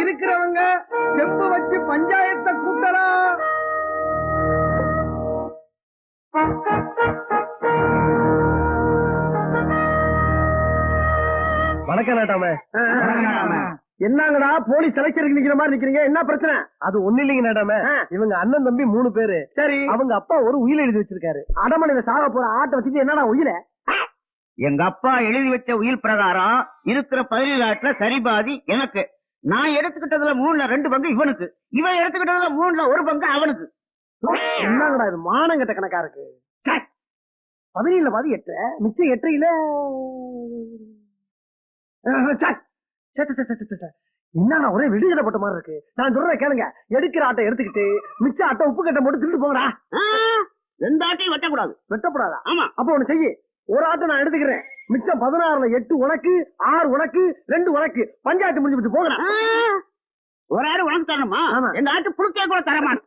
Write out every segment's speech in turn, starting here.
இருக்கிறவங்க செப்பு வச்சு பஞ்சாயத்தை கூட்டலாம் வணக்கம் நாட்டாம. என்னங்கடா போலீஸ் செலக்ஷனுக்கு நிக்கிற மாதிரி நிக்கிறீங்க? என்ன பிரச்சனை? அது ஒண்ணு இல்லைங்க ஆ. இவங்க அண்ணன் தம்பி மூணு பேரு. சரி. அவங்க அப்பா ஒரு உயில் எழுதி வச்சிருக்காரு. அடமலையில சாக போற ஆட்டை வச்சுட்டு என்னடா உயில எங்க அப்பா எழுதி வச்ச உயில் பிரகாரம் இருக்கிற பதினேழு சரி பாதி எனக்கு. நான் எடுத்துக்கிட்டதுல மூணுல ரெண்டு பங்கு இவனுக்கு. இவன் எடுத்துக்கிட்டதுல மூணுல ஒரு பங்கு அவனுக்கு. என்னங்கடா இது மானங்கட்ட கணக்கா இருக்கு. பதினேழுல பாதி எட்டு மிச்சம் எட்டையில என்னடா ஒரே விடுதலை போட்ட மாதிரி இருக்கு? நான் சொல்றேன் கேளுங்க. எடுக்கிற ஆட்டை எடுத்துக்கிட்டு மிச்ச ஆட்டை உப்பு கட்டை போட்டு திருட்டு போங்கடா. ரெண்டு ஆட்டையும் வெட்டக்கூடாது. வெட்டப்படாதா? ஆமா. அப்ப ஒண்ணு செய்யு. ஒரு ஆட்டை நான் எடுத்துக்கிறேன். மிச்சம் பதினாறுல எட்டு உனக்கு ஆறு உனக்கு ரெண்டு உனக்கு. பஞ்சாயத்து முடிஞ்சு போங்கடா ஆ, ஒரு ஆடு உனக்கு தரணுமா? ஆமா. எங்க ஆட்டு புழுக்கே கூட தரமான்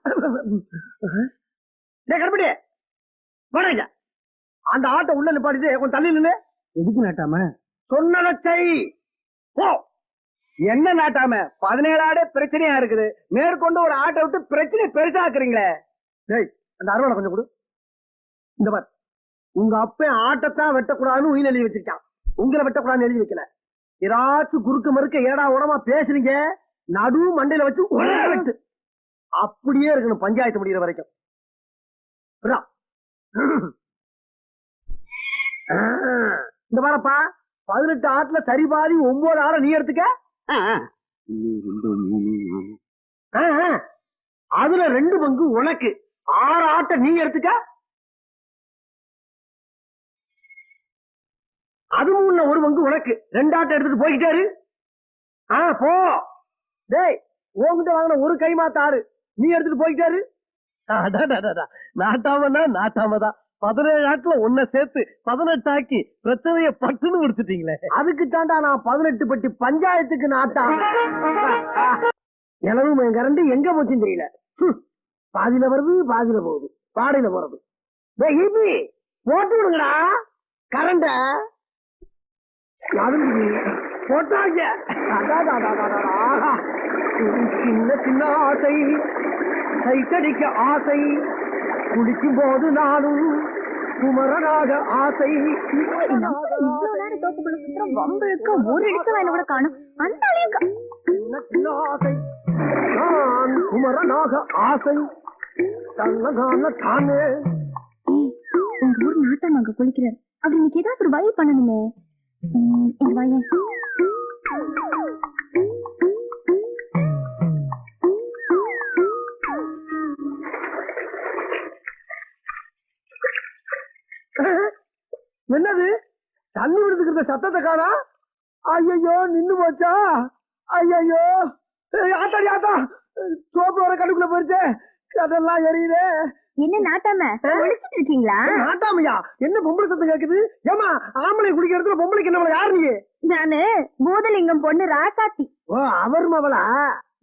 டேய் கருப்படி போடுங்க அந்த ஆட்டை உள்ள நிப்பாட்டிட்டு கொஞ்சம் தள்ளி நின்னு எதுக்கு நாட்டாம? சொன்னதை செய். போ. என்ன நாட்டாம? பதினேழாடே பிரச்சனையா இருக்குது. மேற்கொண்டு ஒரு ஆட்டை விட்டு பிரச்சனை பெருசாக்குறீங்களே. டேய் அந்த அறுவடை கொஞ்சம் கொடு. இந்த பார். உங்க அப்ப ஆட்டத்தான் வெட்டக்கூடாதுன்னு உயிர் எழுதி வச்சிருக்கான். உங்களை வெட்டக்கூடாதுன்னு எழுதி வைக்கல. ஏதாச்சும் குறுக்க மறுக்க ஏடா உடமா பேசுறீங்க? நடு மண்டையில வச்சு வெட்டு. அப்படியே இருக்கணும் பஞ்சாயத்து முடிகிற வரைக்கும். இந்த பாரப்பா பதினெட்டு ஆட்டுல சரி பாதி ஒன்பது ஆறை நீ எடுத்துக்க. அதுல ரெண்டு பங்கு உனக்கு. ஆறு ஆட்டை நீ எடுத்துக்க. அது மூணுல ஒரு பங்கு உனக்கு. ரெண்டு ஆட்டை எடுத்துட்டு போய்கிட்டாரு ஆ போ. டேய் உன்கிட்ட வாங்கின ஒரு கை மாத்தாரு நீ எடுத்துட்டு போய்கிட்டாரு நாட்டாமனா நாட்டாமதான். பதினேழு ஆட்டுல ஒன்ன சேர்த்து பதினெட்டு ஆக்கி பிரச்சனைய பட்டுன்னு முடிச்சிட்டீங்களே. அதுக்கு தாண்டா நான் பதினெட்டு பட்டி பஞ்சாயத்துக்கு நாட்டா. இளவு கரண்டு எங்க போச்சுன்னு தெரியல. பாதியில வருது பாதியில போகுது. பாடையில போறது. போட்டு விடுங்கடா. கரண்ட. போட்டாங்க. சின்ன சின்ன ஆசை. சைட்டடிக்க ஆசை. குடிக்கும் போது நானும் குமரனாக ஆசை. தோப்புக்குள்ள சுத்துறோம். வம்பிழுக்க ஒரு இடிச்ச வாயில கூட காணும். அந்த ஆசை. நான் குமரனாக ஆசை. தன்னதான தானே. உங்க ஊர் நாட்டம் அங்க குளிக்கிறார். அப்படி இன்னைக்கு ஏதாவது ஒரு வழி பண்ணணுமே. என்னது? தண்ணி விடுத்துக்கிற சத்தத்தை காணா? ஐயோ நின்னு போச்சா? ஐயோ ஆத்தாடி ஆத்தா. சோப்பு வர கடுக்குள்ள போயிருச்சே. அதெல்லாம் எரியுதே. என்ன நாட்டாம? குளிச்சிட்டு இருக்கீங்களா? நாட்டாமையா? என்ன பொம்பளை சத்தம் கேக்குது? ஏமா ஆம்பளை குடிக்கிற இடத்துல பொம்பளைக்கு என்ன யாரு நீ? நானு பூதலிங்கம் பொண்ணு ராசாத்தி. ஓ அவர் மவளா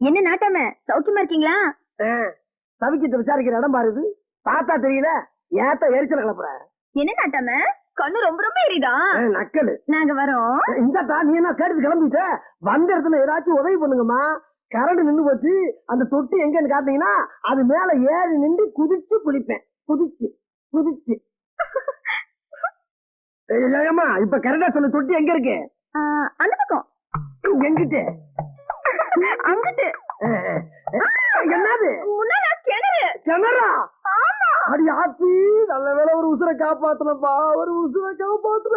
என்ன நாட்டாம? சௌக்கியமா இருக்கீங்களா? தவிக்கிட்ட விசாரிக்கிற இடம் பாருது பார்த்தா தெரியல. ஏத்த எரிச்சல கிளப்புற. என்ன நாட்டாம? கண்ணு ரொம்ப ரொம்ப எரியுதா? ஆ, நக்கலு. நாங்க வரோம். இந்தட்டா நீ என்ன கேட்டு கிளம்பிட்ட? வந்த இடத்துல ஏதாச்சும் உதவி பண்ணுங்கம்மா. கரண்ட் நின்னு போச்சு அந்த தொட்டி எங்கன்னு காட்டீங்கன்னா அது மேல ஏறி நின்று குதிச்சு குளிப்பேன். குதிச்சு குதிச்சு. ஏம்மா இப்ப கரெக்டா சொல்லு தொட்டி எங்க இருக்கு? அந்த பக்கம். எங்கிட்ட? அங்கிட்டு. என்னது? முன்னால கிணறு. கிணறா? ஆமா. அடி ஆத்தி நல்ல வேளை ஒரு உசுரை காப்பாத்தலப்பா ஒரு உசுரை காப்பாத்துற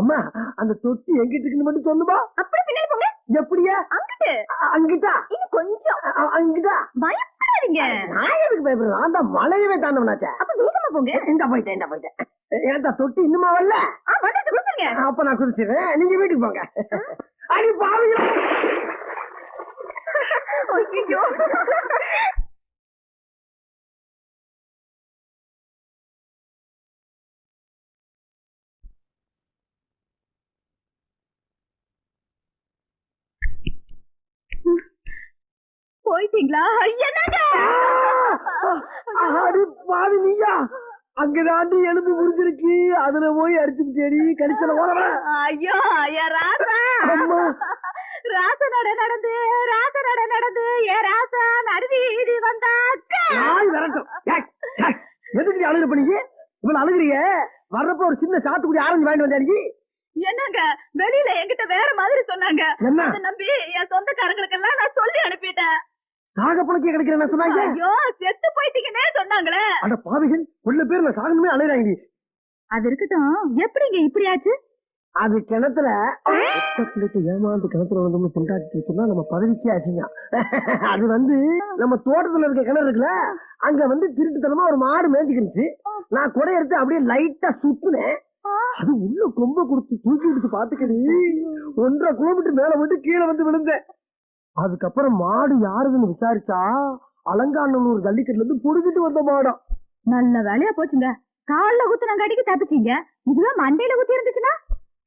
அம்மா அந்த தொட்டி எங்கிட்ட இருக்குன்னு மட்டும் சொல்லுமா? அப்படி பின்னாடி போங்க. எப்படியா? அங்கிட்டு. அங்கிட்டா? இன்னும் கொஞ்சம். அங்கிட்டா? பயப்படாதீங்க. நான் எதுக்கு பயப்படுறேன் நான் தான் மலையவே தாண்டவனாச்சே. அப்ப வேகமா போங்க. இந்த போயிட்டேன் இந்த போயிட்டேன் ஏன்டா தொட்டி இன்னுமா வரல? வந்துட்டு கொடுத்துருங்க அப்ப நான் குதிச்சிடுறேன் நீங்க வீட்டுக்கு போங்க. அடி பாவிங்களா ஐயோ போயிட்டீங்களா? பாவி நீயா? அங்கதாண்டி எழுந்து முடிஞ்சிருக்கு அதுல போய் அடிச்சு தேடி கழிச்சல ஓடவா ஐயோ ஐயா ராசா. ராச நட நடந்து ராச நட நடந்து ஏ ராசா நடுவீதி வந்தாக்க நாய் விரட்டும். எதுக்கு அழுகுற பண்ணி இவ்வளவு அழுகுறிய? வர்றப்ப ஒரு சின்ன சாத்துக்குடி ஆரஞ்சு வாங்கிட்டு வந்தா நீ என்னங்க? வெளியில என்கிட்ட வேற மாதிரி சொன்னாங்க. என்ன? நம்பி என் சொந்தக்காரங்களுக்கு எல்லாம் நான் சொல்லி அனுப்பிட்டேன். சாக புழக்கிய கிடைக்கிறேன் சொன்னாங்க? ஐயோ செத்து போயிட்டீங்கன்னே சொன்னாங்களே. அட பாவிகள் உள்ள பேர் நான் சாகணுமே அழுகிறாங்க நீ அது இருக்கட்டும். எப்படிங்க இப்படி ஆச்சு? அது கிணத்துல பிள்ளைட்டு ஏமாந்து கிணத்துல வந்து திண்டாட்டி சொன்னா நம்ம பதவிக்கே ஆச்சுங்க. அது வந்து நம்ம தோட்டத்துல இருக்க கிணறு இருக்குல்ல அங்க வந்து திருட்டுத்தனமா ஒரு மாடு மேய்ச்சிக்கிருச்சு நான் குடை எடுத்து அப்படியே லைட்டா சுத்துனேன். அது உள்ள கொம்ப கொடுத்து தூக்கி விட்டு பாத்துக்கடி ஒன்றரை கிலோமீட்டர் மேல விட்டு கீழே வந்து விழுந்தேன். அதுக்கப்புறம் மாடு யாருதுன்னு விசாரிச்சா அலங்காநல்லூர் ஜல்லிக்கட்டுல இருந்து புடிச்சிட்டு வந்த மாடம் நல்ல வேலையா போச்சுங்க. கால்ல குத்துன கடிக்கு தப்பிச்சீங்க. இதுவே மண்டையில குத்தி இருந்துச்சுன்னா?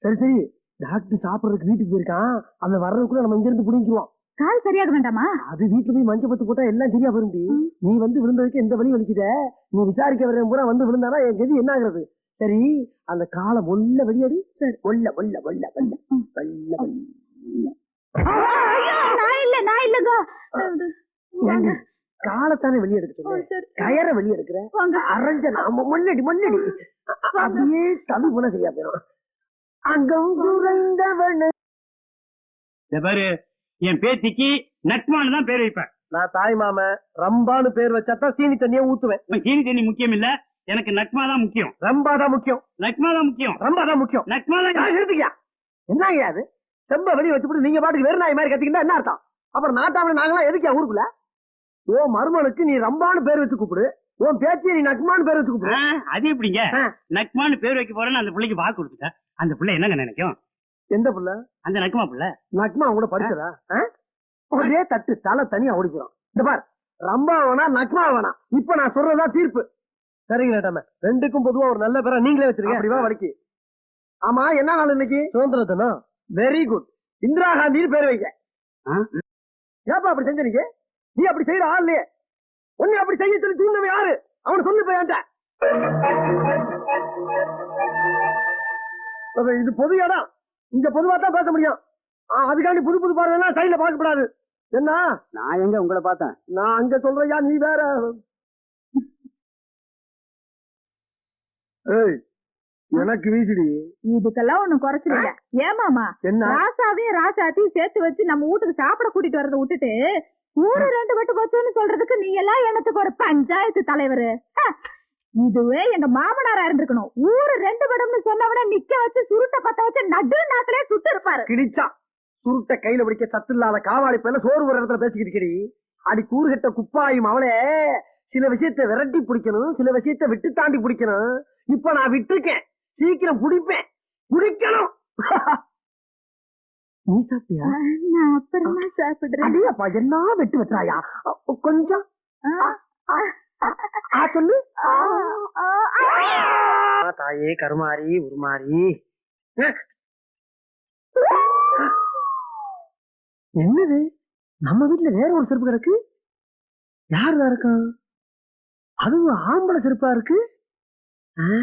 சரி சரி. டாக்டர் சாப்பிடறதுக்கு வீட்டுக்கு போயிருக்கான். அந்த வர்றதுக்குள்ள நம்ம இங்க இருந்து புடிங்கிக்குவோம் கால் சரியாக வேண்டாமா? அது வீட்டுல போய் மஞ்சள் பத்து போட்டா எல்லாம் சரியா போயிருந்தி நீ வந்து விழுந்ததுக்கு எந்த வழி வலிக்குத? நீ விசாரிக்க வர பூரா வந்து விழுந்தானா என் கதி என்ன ஆகுறது? சரி அந்த காலை ஒல்ல வெளியேடு. சரி. ஒல்ல ஒல்ல ஒல்ல ஒல்ல ஒல்ல ஒல்ல நான் இல்ல நான் இல்லங்க. ஏண்டி, காலைத்தானே வெளியே எடுக்க கயரை வெளியே எடுக்கிற வாங்க. அரைஞ்ச நாம மண்ணடி அ- அப்படியே தவி போனா சரியா போயிடும். அங்கம் குறைந்தவன் பாரு என் பேத்திக்கு நட்மான்னு தான் பேர் வைப்பேன். நான் தாய் மாம ரம்பான்னு பேர் வச்சாதான் சீனி தண்ணியை ஊத்துவேன். இப்ப சீனி தண்ணி முக்கியம் இல்ல? எனக்கு நட்மா தான் முக்கியம். ரம்பா தான் முக்கியம். நட்மா தான் முக்கியம். ரம்பா தான் முக்கியம். நட்மா தான் நான் எடுத்துக்கியா என்னங்க அது? செம்ப வெளிய வச்சுட்டு நீங்க பாட்டுக்கு வெறும் நாய் மாதிரி கத்திக்கிட்டா என்ன அர்த்தம்? அப்புறம் நாட்டாம நாங்களாம் எதுக்கியா ஊருக்குள்ள? ஓ மருமனுக்கு நீ ரம்பான்னு பேர் வச்சு கூப்பிடு. உன் பேச்சியை நீ நக்மான்னு பேர் வச்சு கூப்பிடு. அது எப்படிங்க. நக்மான்னு பேர் வைக்க போறேன்னு அந்த பிள்ளைக்கு வாக்கு கொடுத்துட்டேன் அந்த பிள்ளை என்னங்க நினைக்கும்? எந்த புள்ள? அந்த நக்மா பிள்ளை. நக்மா கூட படிச்சதா? ஒரே தட்டு தலை தனியா ஓடிக்கிறோம் இந்த பார் ரம்பா வேணா நக்மா வேணா. இப்ப நான் சொல்றதா தீர்ப்பு. சரிங்க நேட்டாம ரெண்டுக்கும் பொதுவா ஒரு நல்ல பேரா நீங்களே வச்சிருக்கீங்க அப்படிவா வலிக்கு ஆமா என்ன நாள் இன்னைக்கு? சுதந்திர தினம். வெரி குட் இந்திரா காந்தின்னு பேர் வைக்க? ஏப்பா அப்படி செஞ்சீங்க நீ? அப்படி செய்யற ஆள் இல்லையே. உன்னை அப்படி செய்ய சொல்லி தூண்டவன் யாரு? அவனை சொல்லு போய் என்கிட்ட. அப்ப இது பொது இடம். இங்க பொதுவா தான் பேச முடியும். அதுக்காண்டி புது புது பார்வைலாம் சைட்ல பார்க்கப்படாது என்ன? நான் எங்க உங்களை பார்த்தேன்? நான் அங்க சொல்றையா நீ வேற? ஏய் எனக்கு வீசிடி. இதுக்கெல்லாம் ஒண்ணும் குறைச்சிருங்க ஏமாமா என்ன? ராசாவையும் ராசாத்தையும் சேர்த்து வச்சு நம்ம வீட்டுக்கு சாப்பிட கூட்டிட்டு வரத விட்டுட்டு ஊரு ரெண்டு பட்டு போச்சுன்னு சொல்றதுக்கு நீ எல்லாம் எண்ணத்துக்கு ஒரு பஞ்சாயத்து தலைவரு! இதுவே எங்க மாமனாரா இருந்திருக்கணும். ஊரு ரெண்டு படம்னு சொன்னவன நிக்க வச்சு சுருட்ட பத்த வச்சு நடு நாக்கிலே சுட்டு இருப்பாரு. கிழிச்சா. சுருட்ட கையில பிடிக்க சத்து இல்லாத காவாளி பையில சோறு ஒரு இடத்துல பேசிக்கிட்டு இருக்கடி. அடி கூறுகட்ட குப்பாயும் அவளே சில விஷயத்தை விரட்டி பிடிக்கணும் சில விஷயத்தை விட்டு தாண்டி பிடிக்கணும். இப்ப நான் விட்டுருக்கேன். சீக்கிரம் பிடிப்பேன் பிடிக்கணும் நீ சாப்பிட்டியா? நான் அப்புறமா சாப்பிடுறேன். அடியப்பா என்ன வெட்டு வெட்டுறாயா? கொஞ்சம். ஆ. சொல்லு. தாயே கருமாரி உருமாரி என்னது? நம்ம வீட்டுல வேற ஒரு செருப்பு கிடக்கு? யாருதான் இருக்கான் அதுவும் ஆம்பளை செருப்பா இருக்கு? ஆஹா.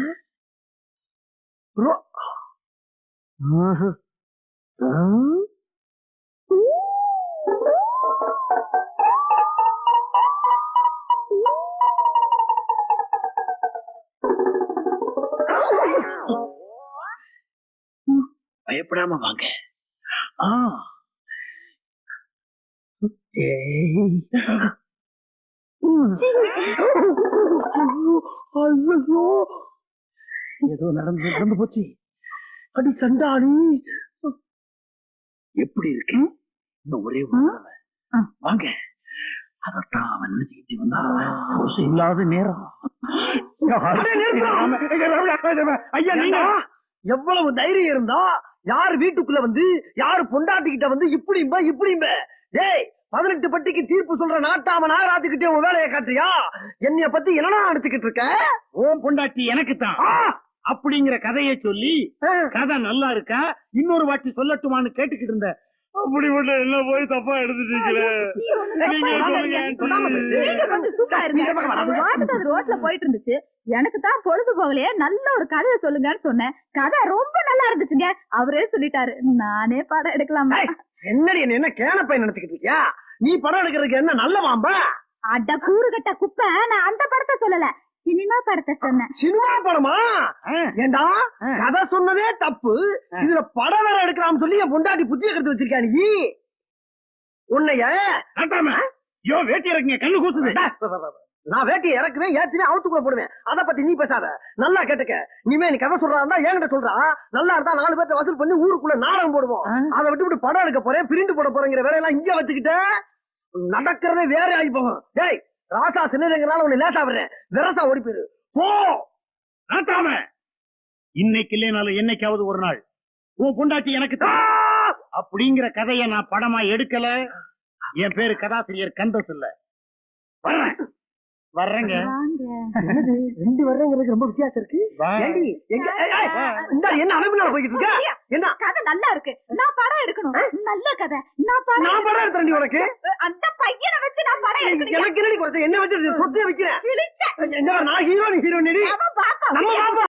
பயப்படாம வாங்க. ஆ. ஐயோ. ஏதோ நடந்து நடந்து போச்சு. அடி சண்டாளி. எப்படி இருக்கு? இன்னும் ஒரே. வாங்க. அதத்தான் அவன் நினைச்சுக்கிட்டு வந்தான் கொசு இல்லாத நேரம். ஐயா நீங்க. எவ்வளவு தைரியம் இருந்தா யார் வீட்டுக்குள்ள வந்து யாரு பொண்டாட்டிக்கிட்ட வந்து இப்படிம்ப இப்படிம்ப? டேய் பதினெட்டு பட்டிக்கு தீர்ப்பு சொல்ற நாட்டாம நாகராஜுக்கிட்டே உன் வேலையை காட்டுறியா? என்னைய பத்தி என்னடா அடிச்சுக்கிட்டு இருக்க? ஓம் பொண்டாட்டி எனக்கு தான்! அப்படிங்கிற கதையை சொல்லி! கதை நல்லா இருக்கா? இன்னொரு வாட்டி சொல்லட்டுமான்னு கேட்டுக்கிட்டு இருந்த அப்படி மட்டும் போய் தப்பா எடுத்துட்டீங்களே? ரோட்ல போயிட்டு இருந்துச்சு. எனக்கு தான் பொழுது போகலையே. நல்ல ஒரு கதையை சொல்லுங்கன்னு சொன்னேன். கதை ரொம்ப நல்லா இருந்துச்சுங்க. அவரே சொல்லிட்டாரு நானே படம் எடுக்கலாமா? என்னடி என்ன என்ன கேனப்பை நினைச்சுக்கிட்டு இருக்கியா? நீ படம் எடுக்கிறதுக்கு என்ன நல்ல வாம்பா அட கூறுகட்ட குப்பை. நான் அந்த படத்தை சொல்லல. சினிமா படத்தை சொன்னேன். சினிமா படமா? ஏண்டா. கதை சொன்னதே தப்பு. இதுல படம் வேற எடுக்கலாம்னு சொல்லி என் பொண்டாட்டி புத்திய கருத்து வச்சிருக்கா நீ? உன்னைய நாட்டாம யோ வேட்டி இறக்குங்க கண்ணு கூசுது. நான் வேட்டி இறக்குவேன் ஏத்துவேன் அவுத்துக்குள்ள போடுவேன். அத பத்தி நீ பேசாத. நல்லா கேட்டுக்க. இனிமே நீ கதை சொல்றா இருந்தா என்கிட்ட சொல்றா. நல்லா இருந்தா நாலு பேர்த்த வசூல் பண்ணி ஊருக்குள்ள நாடகம் போடுவோம். அதை விட்டு விட்டு படம் எடுக்க போறேன் பிரிண்ட் போட போறேங்கிற வேலையெல்லாம் இங்க வச்சுக்கிட்ட நடக்கிறதே வேற ஆகி போகும். டேய் ராசா சின்னதுங்கிறனால உன்னை லேசா விடுறேன். விரசா ஓடி போயிரு. போ! நாட்டாம இன்னைக்கு இல்லைனாலும் என்னைக்காவது ஒரு நாள். உன் பொண்டாட்டி எனக்கு. அப்படிங்கிற கதையை நான் படமா எடுக்கல. என் பேரு கதாசிரியர் கந்தஸ் இல்ல வர்றேன் வர்றேங்க. ரெண்டு வருடங்கிறது ரொம்ப வித்தியாசம் இருக்கு. ஏண்டி? எங்க இந்த என்ன அமைப்பினால போய்கிட்டு இருக்க? என்ன? கதை நல்லா இருக்கு. நான் படம் எடுக்கணும். நல்ல கதை. நான் படம் நான் படம் எடுத்துறேன் உனக்கு. அந்த பையனை வச்சு நான் படம் எடுக்கணும். எனக்கு என்னடி குறைச்ச என்ன வச்சு சொத்தை வைக்கிறேன். என்ன நான் ஹீரோ நீ? ஹீரோ அவன் பாப்பா நம்ம பாப்பா